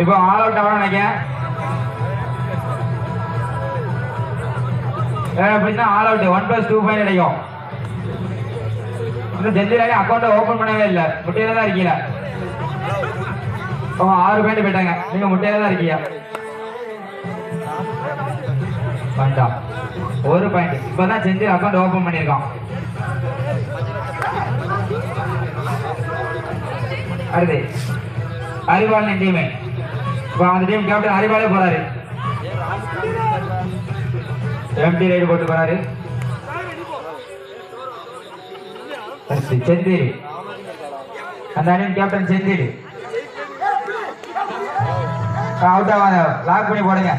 இப்போ all out ஆகணும் நினைக்கிறேன். அப்படின்னா all out one plus two point கிடைக்கும். இன்னும் ஜெந்திராலே அக்கௌண்ட்டை ஓபன் பண்ணவே இல்லை. முட்டையில தான் இருக்கீங்க. ஓ ஆறு பாயிண்ட் போயிட்டாங்க. நீங்க முட்டையில தான் இருக்கீங்க. வேண்டாம். ஒரு பாயிண்ட் இப்பதான் செஞ்சு அக்கௌண்ட் ஓபன் பண்ணிருக்கோம் அடுத்து. அறிவாளன் டீமே இப்போ அந்த டீம் கேப்டன் அறிவாலே போறாரு. எம்டி ரைடு போட்டு போறாரு. அடுத்து செந்தில். அந்த அணியின் கேப்டன் செந்தில். அவுட் ஆகாத லாக் பண்ணி போடுங்க.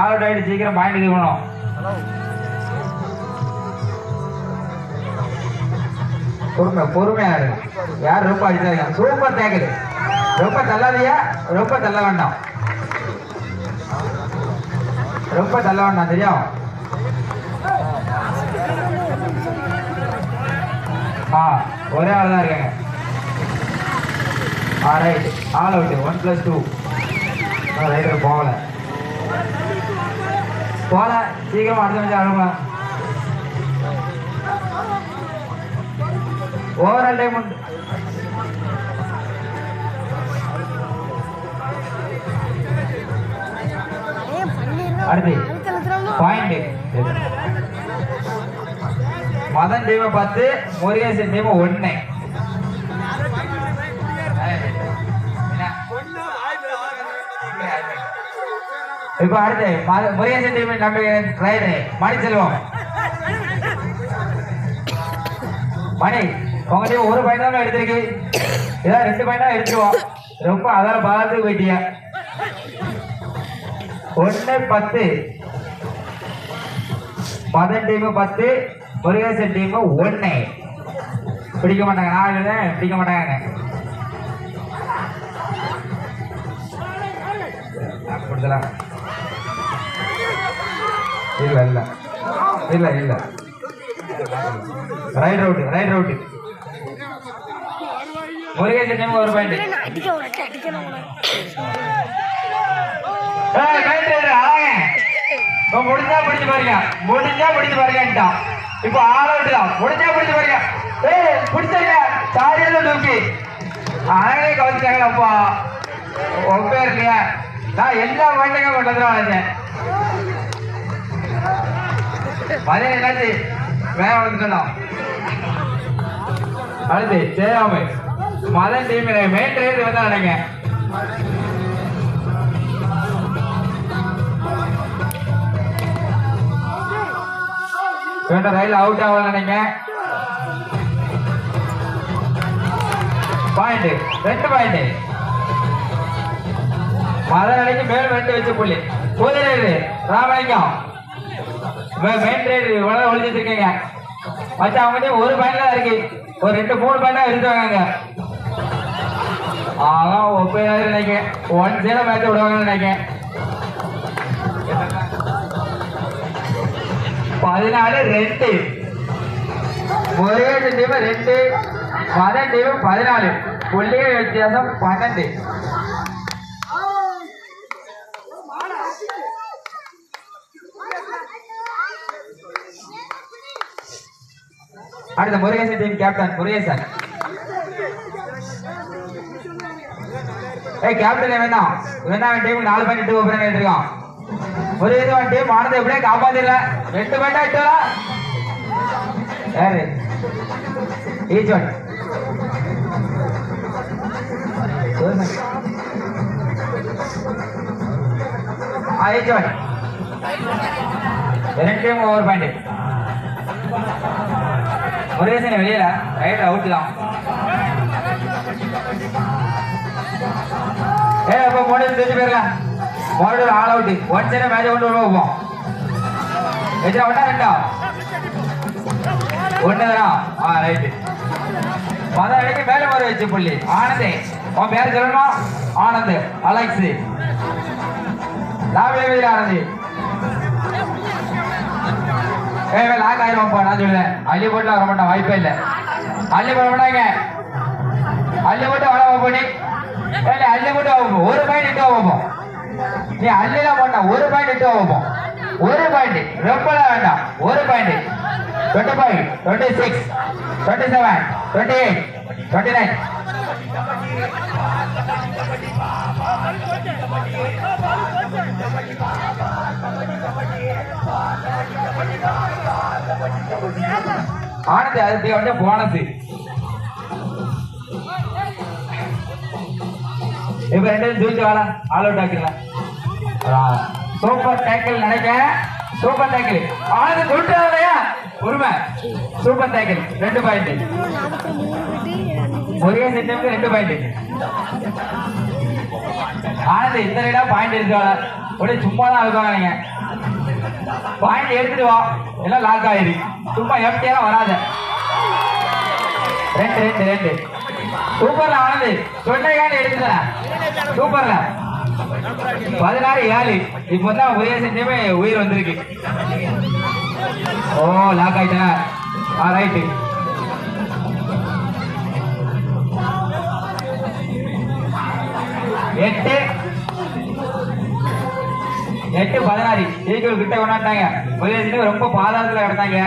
அவுட் ஆயிட்டு சீக்கிரம் பாயிண்ட் இது பண்ணணும் பொறுமை பொறுமையா இரு. யார் ரொம்ப அடிச்சாங்க சூப்பர் டேக்கிள் ரொம்ப தள்ளாதியா ரொம்ப தள்ள வேண்டாம். ரொம்ப தள்ள வேண்டாம் தெரியும்? ஆ ஒரே ஆள் தான் இருக்காங்க. ஆ ரைட் ஆள் out one plus two raider போகல. போகல. சீக்கிரம் அடுத்த நிமிஷம் ஆடுங்க. ஓவரால் டைம் உண்டு. அடுத்து பாயிண்ட் மதன் டீமை பார்த்து முருகேசன் டீம் ஒன்னு இப்ப அடுத்து மத- முருகேசன் டீம் நம்ம மணி செல்வோம். மணி உங்க டீம் ஒரு பாயிண்ட் தான் எடுத்திருக்கு? ஏதாவது ரெண்டு பாயிண்ட் தான் எடுத்துருவோம். ரொம்ப அதால பார்த்து போயிட்டீங்க ஒன்னு பத்து. மதன் டீம் பத்து முருகேசன் டீம் ஒன்னு பிடிக்க மாட்டாங்க. நான் பிடிக்க மாட்டாங்க கொடுத்தலாம் இல்ல இல்ல. இல்ல இல்ல. Right ரவுட்டு right out Murugesan team ஒரு பாயிண்ட் முடிஞ்சா பிடிச்சு பாருங்க. முடிஞ்சா பிடிச்சு பாருங்கட்டான் இப்போ ஆள் அவுட் தான் முடிஞ்சா பிடிச்சு பாருங்க. ஏய் பிடிச்சங்க சாரியால தூக்கி அழகே கவனிச்சாங்களப்பா ஒப்பே இல்லையா? நான் எல்லா பாயிண்ட்டுங்க கொண்டதுலாம் வச்சேன் அதே என்னாச்சு? வேற வந்துட்டோம் அடுத்து ஜெயாமை மதன் டீம் மெயின் ட்ரேட் வந்து நினைங்க. வேண்டாம் ரயில் அவுட் ஆகல நினைங்க. பாயிண்ட் ரெண்டு பாயிண்ட் மத மேல் ரெண்டு வச்சு புள்ளி. புதிரேடு ராமலிங்கம் மெயின் ரைடு இவ்வளவு ஒழிச்சிட்டு இருக்கீங்க. மச்சான் அவங்க ஒரு பாயிண்ட் தான் இருக்கு. ஒரு ரெண்டு மூணு பாயிண்ட் எடுத்துவாங்க அதான் ஒப்பையாரு நினைக்கிறேன். ஒன் ஜீரோ மேட்ச் விடுவாங்கன்னு நினைக்கிறேன். பதினாலு ரெண்டு. ஒரே டீம் ரெண்டு பதினெட்டு டீம் பதினாலு. புள்ளிகள் வித்தியாசம் பன்னெண்டு. அடுத்த முருகேசன் டீம் கேப்டன் முருகேசன். ஏய் கேப்டன் வேணாம் வேணா டீம் நாலு பாயிண்ட் எட்டு ஓப்பன் ஒரே இது வண்டி ஆனதை எப்படியே காப்பாத்திடல. ரெண்டு பேண்டா எட்டு யாரு ஈச் ஒன் ஈச் ஒன் ரெண்டு ஓவர் பாயிண்ட் முருகேசன் வெளியில. ரைட் அவுட் தான் ஏ அப்ப மூணு போயிடலாம் மூணு all out one side match கொண்டு வருவோம் எதிரா ஒன்றா ரெண்டா ஒன்று ஆ ரைட்டு மத அடிக்கு மேலே வர வச்சு புள்ளி ஆனந்த் உன் பேர் சொல்லணும் ஆனந்த் அலெக்ஸ் லாபே வீர ஆனந்த் ஏய் லாக் ஆயிரும் நான் சொல்லுவேன் அள்ளி போட்டு வர மாட்டான் வாய்ப்பே இல்லை அள்ளி போட மாட்டாங்க அள்ளி போட்டு வர பண்ணி ஏய், அள்ளி போட்டு ஆகும் ஒரு பாயிண்ட் இட்டு ஆகும் நீ அள்ளிலாம் பண்ண ஒரு பாயிண்ட் இட்டு ஆகும் ஒரு பாயிண்ட் ரொம்பலாம் வேண்டாம். ஒரு point twenty five twenty six twenty seven twenty eight twenty nine ஆனது அது வந்து போனது இப்ப ரெண்டு பேரும் தூக்கி வாடா. ஆல் அவுட் ஆக்கிடலாம். சூப்பர் டேக்கிள் நினைக்க சூப்பர் டேக்கிள் ஆனது கொண்டு உரிமை சூப்பர் டேக்கிள் ரெண்டு பாயிண்ட் ஒரே செட்டமுக்கு ரெண்டு பாயிண்ட் ஆனது இந்த ரெடா பாயிண்ட் இருக்காங்க ஒரே சும்மா தான் இருக்காங்க நீங்க. பாயிண்ட் எடுத்துட்டு வா. எல்லாம் லாக் ஆயிரு. சும்மா எம்டியெல்லாம் வராத. ரெண்டு ரெண்டு ரெண்டு. சூப்பர்ல ஆனது சொன்னேன் எடுத்துட்டேன். சூப்பர்ல. பதினாறு ஏழு. இப்போ தான் ஒரே செஞ்சமே உயிர் வந்திருக்கு. ஓ லாக் ஆயிட்டா? ஆ ரைட்டு எட்டு. எட்டு பதினாறு. ஈக்குவல் கிட்ட கொண்டாட்டாங்க ஒரே செஞ்சு ரொம்ப பாதாளத்தில் கிடந்தாங்க.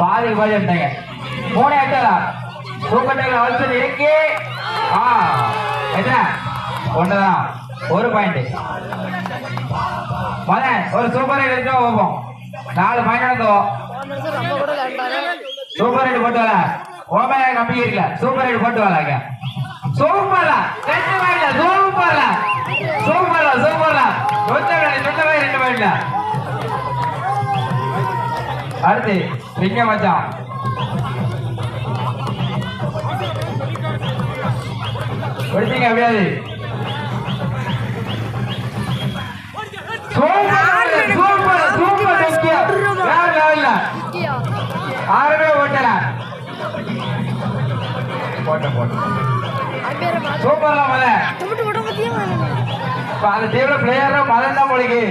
பாதி பாதி எடுத்தாங்க. மூணு எட்டா சூப்பர் டேக்கில் அவசரம் இருக்கு. ஆ என்ன? ஒன்றுதான் ஒரு பாயிண்ட் மதன் ஒரு சூப்பர் ரைட் எடுத்து போவோம் நாலு பாயிண்ட் எடுத்தோம் சூப்பர் ரைட் போட்டு வரல ஓமையா கம்பி இருக்கல. சூப்பர் ரைட் போட்டு வரலாங்க சூப்பர்ல ரெண்டு பாயிண்ட்ல சூப்பர்ல சூப்பர்ல சூப்பர்ல சொந்த பாயிண்ட் சொந்த பாயிண்ட் ரெண்டு பாயிண்ட்ல அடுத்து சிங்க மச்சான். படிச்சீங்க எப்படியாது ஆறுமே ஓட்டல. விட பத்தியும் இப்ப அந்த டீம்ல பிளேயர் மதன் தான் போலிக்கு.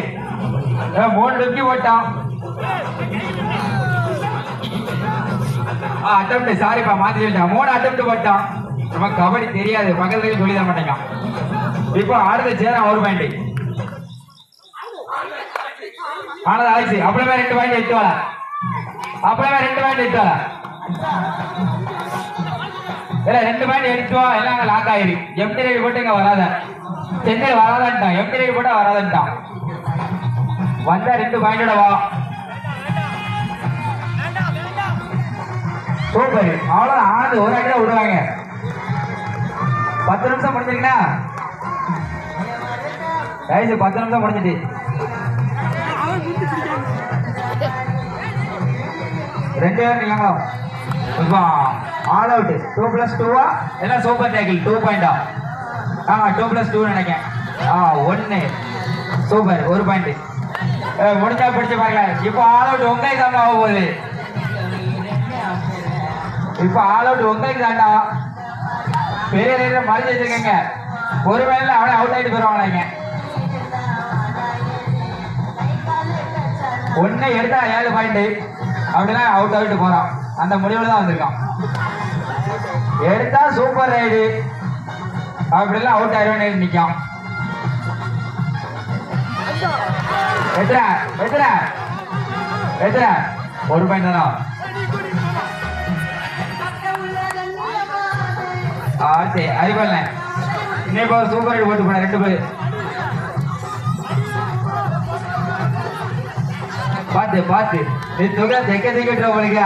இவன் மூணு டுக்கி போட்டான் அட்டம் சாரிப்பா மாத்தி சொல்லிட்டான். மூணு அட்டம் போட்டான் நம்ம கபடி தெரியாது. பக்கத்துல சொல்லி தர மாட்டேங்க இப்போ அடுத்த சேரம் ஒரு பாயிண்ட் ஆனது ஆயிடுச்சு. அப்படியே ரெண்டு பாயிண்ட் எட்டு வர அப்படியே ரெண்டு பாயிண்ட் எட்டு வர இல்ல ரெண்டு பாயிண்ட் எடுத்துவா எல்லாம் லாக் ஆயிரு. எம்டி ரேவி போட்டு இங்க வராத. சென்னை வராதான்ட்டான். எம்டி ரேவி போட்டா வராதான்ட்டான். வந்தா ரெண்டு பாயிண்டோட வா. சூப்பர். அவ்வளவு ஆனது ஒரு அடி தான் விடுவாங்க. பத்து நிமிஷம் முடிஞ்சிருக்கா பத்து நிமிஷம் முடிஞ்சிட்டு. ரெண்டு பேர் இப்போ ஆல் அவுட் டூ பிளஸ் டூவா எல்லாம் சூப்பர் டேக்கிள் டூ பாயிண்டா ஆ? டூ பிளஸ் டூ நினைக்கிறேன். ஆ ஒன்று சூப்பர் ஒரு பாயிண்ட் முடிஞ்சா பிடிச்சு பாருங்க இப்போ ஆல் அவுட் உங்களுக்கு தாண்டா ஆக போகுது. இப்போ ஆல் அவுட் உங்களுக்கு தாண்டா பெரிய ரேட்டில் மறைஞ்சு வச்சிருக்கீங்க. ஒரு வேலையில் அவனே அவுட் ஆகிட்டு போயிடுவாங்க ஒன்று எடுத்தா ஏழு பாயிண்ட் அப்படின்னா அவுட் ஆகிட்டு போறான். அந்த முடிவுல தான் வந்திருக்கான். எடுத்தா சூப்பர் ரைடு அப்படிலாம் அவுட் ஆயிடுவேன் நிற்கும் எத்தனை எத்தனை எத்தனை ஒரு பாயிண்ட் தானா? ஆ சரி அறிவல்ல இன்னைக்கு சூப்பர் ரைடு போட்டு போன ரெண்டு பேர். பார்த்து பார்த்து நீ தொகை தைக்க தைக்கட்டு உங்களுக்கு